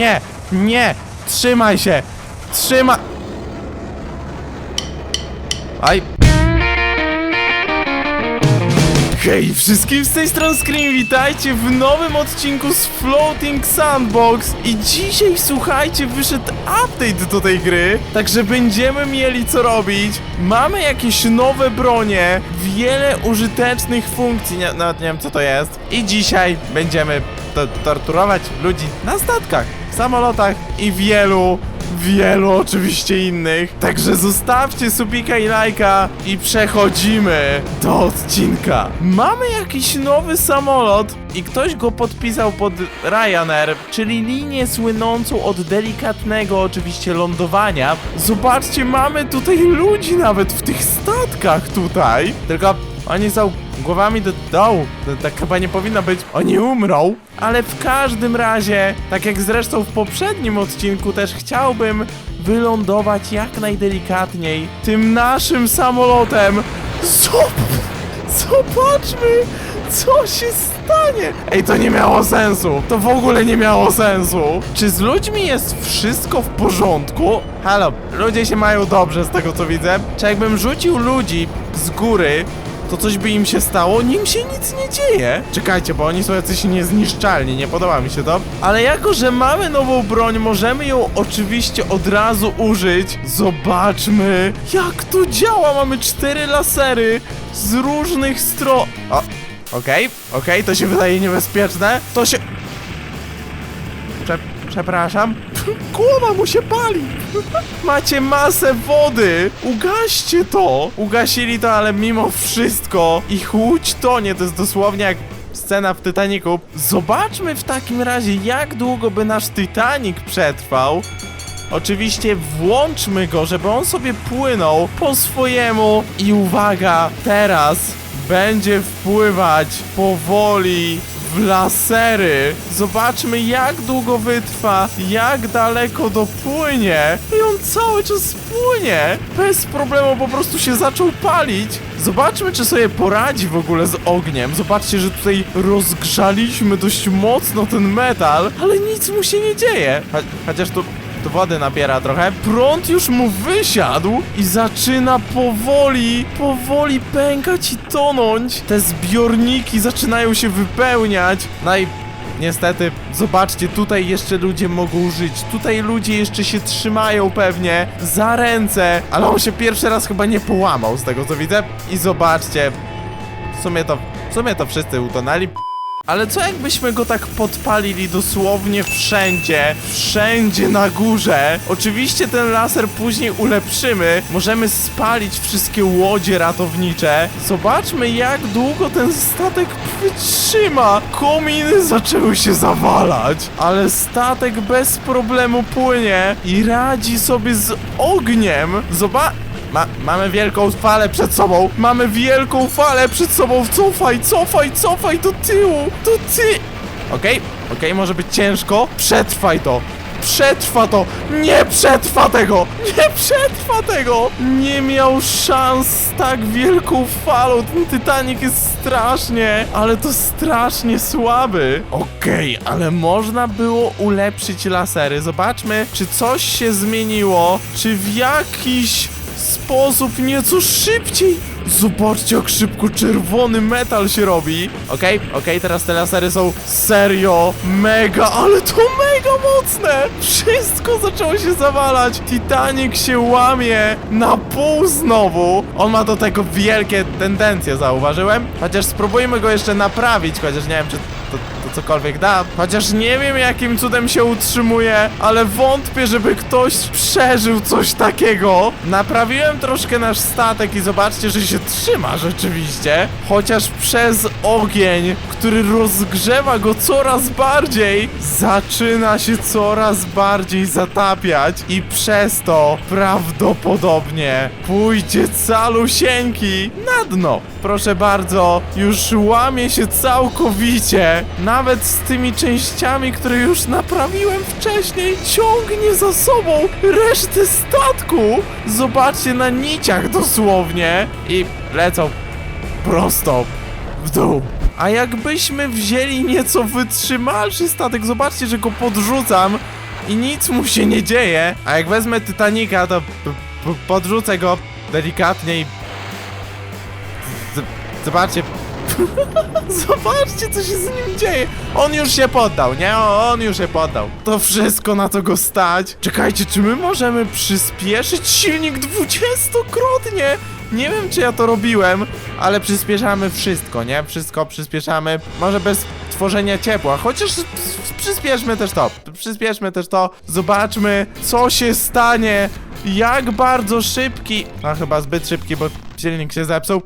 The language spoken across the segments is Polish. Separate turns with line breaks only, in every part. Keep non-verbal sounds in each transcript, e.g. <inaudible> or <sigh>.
Nie, nie, trzymaj się, trzymaj. Aj. Hej wszystkim z tej strony Scream, witajcie w nowym odcinku z Floating Sandbox i dzisiaj słuchajcie, wyszedł update do tej gry, także będziemy mieli co robić, mamy jakieś nowe bronie, wiele użytecznych funkcji, nie, nawet nie wiem co to jest i dzisiaj będziemy to, torturować ludzi na statkach, samolotach i wielu wielu oczywiście innych. Także zostawcie subika i lajka i przechodzimy do odcinka. Mamy jakiś nowy samolot i ktoś go podpisał pod Ryanair, czyli linię słynącą od delikatnego oczywiście lądowania. Zobaczcie, mamy tutaj ludzi nawet w tych statkach tutaj. Tylko oni są głowami do dołu. To, tak chyba nie powinno być. Oni umrą. Ale w każdym razie, tak jak zresztą w poprzednim odcinku, też chciałbym wylądować jak najdelikatniej tym naszym samolotem. Zob- Zobaczmy, co się stanie. Ej, to nie miało sensu. To w ogóle nie miało sensu. Czy z ludźmi jest wszystko w porządku? Halo, ludzie się mają dobrze z tego co widzę. Czy jakbym rzucił ludzi z góry, to coś by im się stało, nim się nic nie dzieje. Czekajcie, bo oni są jacyś niezniszczalni, nie podoba mi się to. Ale jako, że mamy nową broń, możemy ją oczywiście od razu użyć. Zobaczmy, jak to działa. Mamy cztery lasery z różnych stron. O, okej, okej, to się wydaje niebezpieczne. To się... Prze przepraszam. <laughs> Głowa mu się pali. <laughs> Macie masę wody. Ugaście to. Ugasili to, ale mimo wszystko ich łódź tonie. To jest dosłownie jak scena w Titanicu. Zobaczmy w takim razie, jak długo by nasz Titanic przetrwał. Oczywiście włączmy go, żeby on sobie płynął po swojemu. I uwaga, teraz będzie wpływać powoli w lasery. Zobaczmy jak długo wytrwa, jak daleko dopłynie. I on cały czas płynie. Bez problemu po prostu się zaczął palić. Zobaczmy czy sobie poradzi w ogóle z ogniem. Zobaczcie, że tutaj rozgrzaliśmy dość mocno ten metal, ale nic mu się nie dzieje. Cho chociaż tu tu wody nabiera trochę. Prąd już mu wysiadł i zaczyna powoli, powoli pękać i tonąć. Te zbiorniki zaczynają się wypełniać. No i niestety, zobaczcie, tutaj jeszcze ludzie mogą żyć. Tutaj ludzie jeszcze się trzymają pewnie za ręce, ale on się pierwszy raz chyba nie połamał z tego co widzę. I zobaczcie, w sumie to, w sumie to wszyscy utonęli. Ale co jakbyśmy go tak podpalili dosłownie wszędzie, wszędzie na górze? Oczywiście ten laser później ulepszymy, możemy spalić wszystkie łodzie ratownicze. Zobaczmy jak długo ten statek wytrzyma. Kominy zaczęły się zawalać, ale statek bez problemu płynie i radzi sobie z ogniem. Zobacz... Ma, mamy wielką falę przed sobą! Mamy wielką falę przed sobą! Cofaj, cofaj, cofaj do tyłu! Do ty... Okej, okej, może być ciężko. Przetrwaj to! Przetrwa to! Nie przetrwa tego! Nie przetrwa tego! Nie miał szans z tak wielką falą. Ten Titanic jest strasznie, ale to strasznie słaby. Okej, ale można było ulepszyć lasery. Zobaczmy, czy coś się zmieniło, czy w jakiś sposób nieco szybciej. Zobaczcie, jak szybko czerwony metal się robi. Okej, okej, teraz te lasery są serio mega, ale to mega mocne. Wszystko zaczęło się zawalać. Titanic się łamie na pół znowu. On ma do tego wielkie tendencje, zauważyłem. Chociaż spróbujmy go jeszcze naprawić, chociaż nie wiem, czy to, cokolwiek da. Chociaż nie wiem, jakim cudem się utrzymuje, ale wątpię, żeby ktoś przeżył coś takiego. Naprawiłem troszkę nasz statek i zobaczcie, że się trzyma rzeczywiście. Chociaż przez ogień, który rozgrzewa go coraz bardziej, zaczyna się coraz bardziej zatapiać i przez to prawdopodobnie pójdzie calusieńki na dno. Proszę bardzo, już łamie się całkowicie. Nawet z tymi częściami, które już naprawiłem wcześniej, ciągnie za sobą resztę statku. Zobaczcie na niciach dosłownie i lecą prosto w dół. A jakbyśmy wzięli nieco wytrzymalszy statek, zobaczcie, że go podrzucam i nic mu się nie dzieje. A jak wezmę Titanica, to podrzucę go delikatnie i... Zobaczcie. <laughs> Zobaczcie, co się z nim dzieje. On już się poddał, nie? On już się poddał. To wszystko na to go stać. Czekajcie, czy my możemy przyspieszyć silnik dwudziestokrotnie? Nie wiem, czy ja to robiłem, ale przyspieszamy wszystko, nie? Wszystko przyspieszamy. Może bez tworzenia ciepła, chociaż przyspieszmy też to. Przyspieszmy też to. Zobaczmy, co się stanie. Jak bardzo szybki. A chyba zbyt szybki, bo silnik się zepsuł.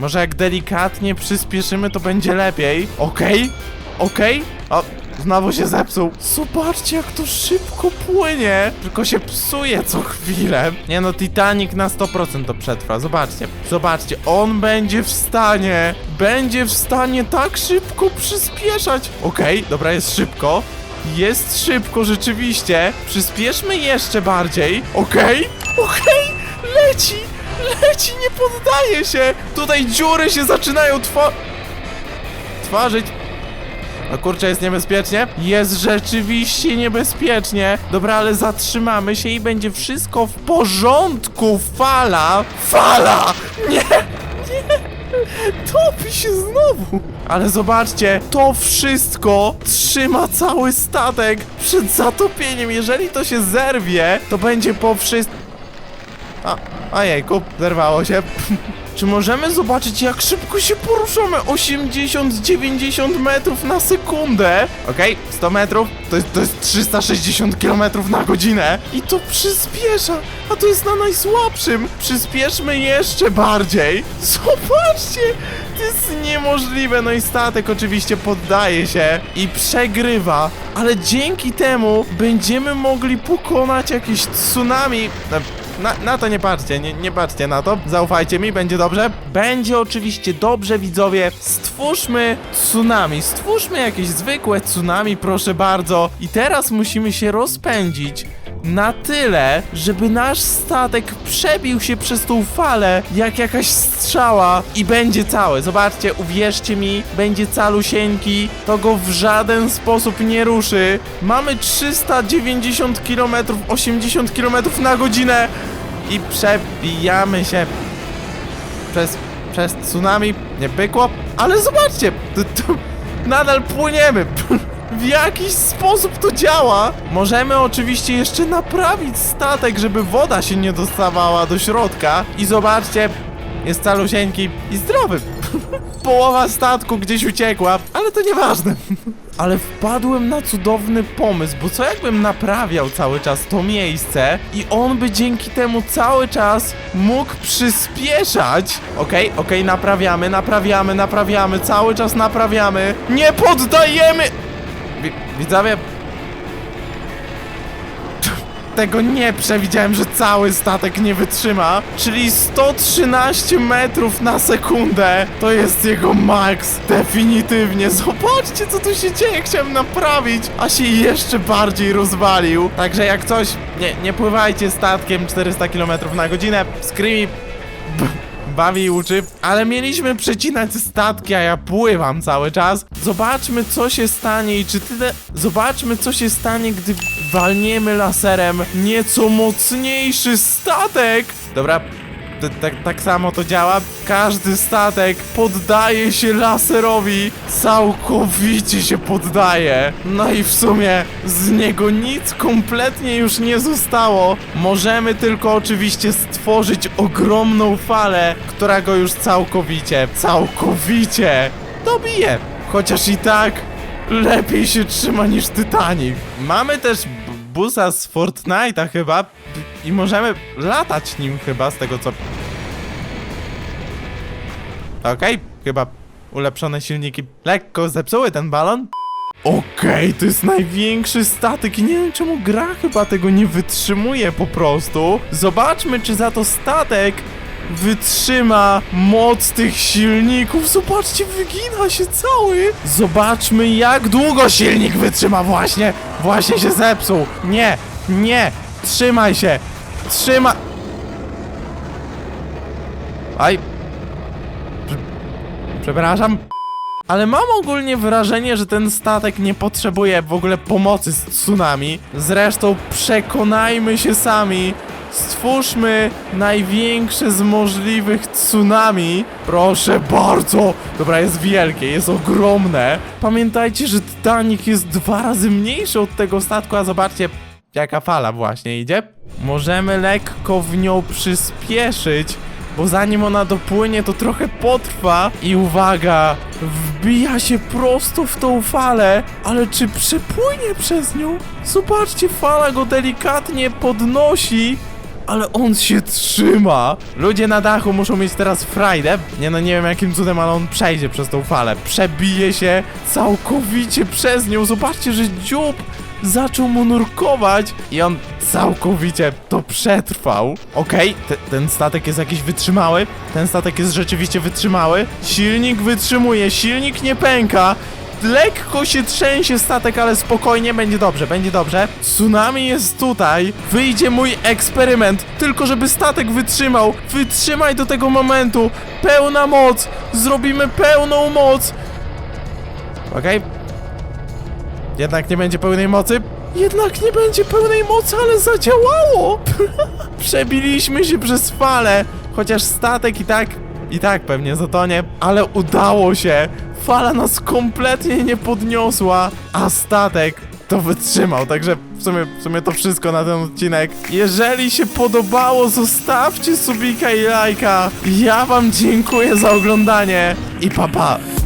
Może jak delikatnie przyspieszymy, to będzie lepiej. Okej? Okej? O, znowu się zepsuł. Zobaczcie, jak to szybko płynie. Tylko się psuje co chwilę. Nie no, Titanic na 100% to przetrwa. Zobaczcie, zobaczcie. On będzie w stanie, będzie w stanie tak szybko przyspieszać. Okej, dobra, jest szybko. Jest szybko, rzeczywiście. Przyspieszmy jeszcze bardziej. Okej, okej, leci. Leci, nie poddaje się! Tutaj dziury się zaczynają twa... tworzyć. No kurczę, jest niebezpiecznie? Jest rzeczywiście niebezpiecznie. Dobra, ale zatrzymamy się i będzie wszystko w porządku. Fala! Fala! Nie! Nie! Topi się znowu! Ale zobaczcie, to wszystko trzyma cały statek przed zatopieniem. Jeżeli to się zerwie, to będzie po wszystkim... A, ojejku, zerwało się. <laughs> Czy możemy zobaczyć, jak szybko się poruszamy? 80-90 metrów na sekundę. Okej, 100 metrów to jest, to jest 360 km na godzinę. I to przyspiesza, a to jest na najsłabszym. Przyspieszmy jeszcze bardziej. <laughs> Zobaczcie, to jest niemożliwe. No i statek oczywiście poddaje się i przegrywa, ale dzięki temu będziemy mogli pokonać jakieś tsunami. Na, na to nie patrzcie, nie, nie patrzcie na to. Zaufajcie mi, będzie dobrze. Będzie oczywiście dobrze, widzowie. Stwórzmy tsunami, stwórzmy jakieś zwykłe tsunami, proszę bardzo. I teraz musimy się rozpędzić na tyle, żeby nasz statek przebił się przez tą falę jak jakaś strzała i będzie cały. Zobaczcie, uwierzcie mi, będzie calusieńki, to go w żaden sposób nie ruszy. Mamy 390 km, 80 km na godzinę i przebijamy się przez, przez tsunami. Nie pykło, ale zobaczcie, to, to nadal płyniemy. <laughs> W jakiś sposób to działa. Możemy oczywiście jeszcze naprawić statek, żeby woda się nie dostawała do środka. I zobaczcie, jest calusieńki i zdrowy. <laughs> Połowa statku gdzieś uciekła, ale to nieważne. <laughs> Ale wpadłem na cudowny pomysł, bo co jakbym naprawiał cały czas to miejsce i on by dzięki temu cały czas mógł przyspieszać. Okej, okej, naprawiamy, naprawiamy, naprawiamy, cały czas naprawiamy. Nie poddajemy! Wi- Widzowie, tego nie przewidziałem, że cały statek nie wytrzyma. Czyli 113 metrów na sekundę. To jest jego max. Definitywnie. Zobaczcie, co tu się dzieje. Chciałem naprawić, a się jeszcze bardziej rozwalił. Także jak coś, nie, nie pływajcie statkiem 400 km na godzinę. Screamy bawi i uczy, ale mieliśmy przecinać statki, a ja pływam cały czas. Zobaczmy, co się stanie i czy tyle... Zobaczmy, co się stanie, gdy walniemy laserem nieco mocniejszy statek. Dobra, tak, tak samo to działa. Każdy statek poddaje się laserowi. Całkowicie się poddaje. No i w sumie z niego nic kompletnie już nie zostało. Możemy tylko oczywiście stworzyć ogromną falę, która go już całkowicie, całkowicie dobije. Chociaż i tak lepiej się trzyma niż Titanic. Mamy też busa z Fortnite'a chyba i możemy latać nim chyba z tego co Okej, chyba ulepszone silniki lekko zepsuły ten balon. Okej, to jest największy statek i nie wiem czemu gra chyba tego nie wytrzymuje po prostu. Zobaczmy, czy za to statek wytrzyma moc tych silników. Zobaczcie, wygina się cały. Zobaczmy, jak długo silnik wytrzyma właśnie. Właśnie się zepsuł. Nie, nie, trzymaj się. Trzyma... Aj, Przepraszam. ale mam ogólnie wrażenie, że ten statek nie potrzebuje w ogóle pomocy z tsunami. Zresztą przekonajmy się sami. Stwórzmy największe z możliwych tsunami. Proszę bardzo. Dobra, jest wielkie, jest ogromne. Pamiętajcie, że Titanic jest dwa razy mniejszy od tego statku, a zobaczcie, jaka fala właśnie idzie. Możemy lekko w nią przyspieszyć, bo zanim ona dopłynie, to trochę potrwa. I uwaga, wbija się prosto w tą falę, ale czy przepłynie przez nią? Zobaczcie, fala go delikatnie podnosi. Ale on się trzyma! Ludzie na dachu muszą mieć teraz frajdę. Nie no, nie wiem jakim cudem, ale on przejdzie przez tą falę. Przebije się całkowicie przez nią. Zobaczcie, że dziób zaczął mu nurkować i on całkowicie to przetrwał. Okej, te- ten statek jest jakiś wytrzymały. Ten statek jest rzeczywiście wytrzymały. Silnik wytrzymuje, silnik nie pęka. Lekko się trzęsie statek, ale spokojnie, będzie dobrze, będzie dobrze. Tsunami jest tutaj. Wyjdzie mój eksperyment, tylko żeby statek wytrzymał. Wytrzymaj do tego momentu. Pełna moc. Zrobimy pełną moc. Okej. Jednak nie będzie pełnej mocy. Jednak nie będzie pełnej mocy, ale zadziałało. <laughs> Przebiliśmy się przez falę. Chociaż statek i tak, i tak pewnie zatonie, ale udało się. Fala nas kompletnie nie podniosła, a statek to wytrzymał, także w sumie, w sumie to wszystko na ten odcinek. Jeżeli się podobało, zostawcie subika i lajka. Ja wam dziękuję za oglądanie i papa. Pa.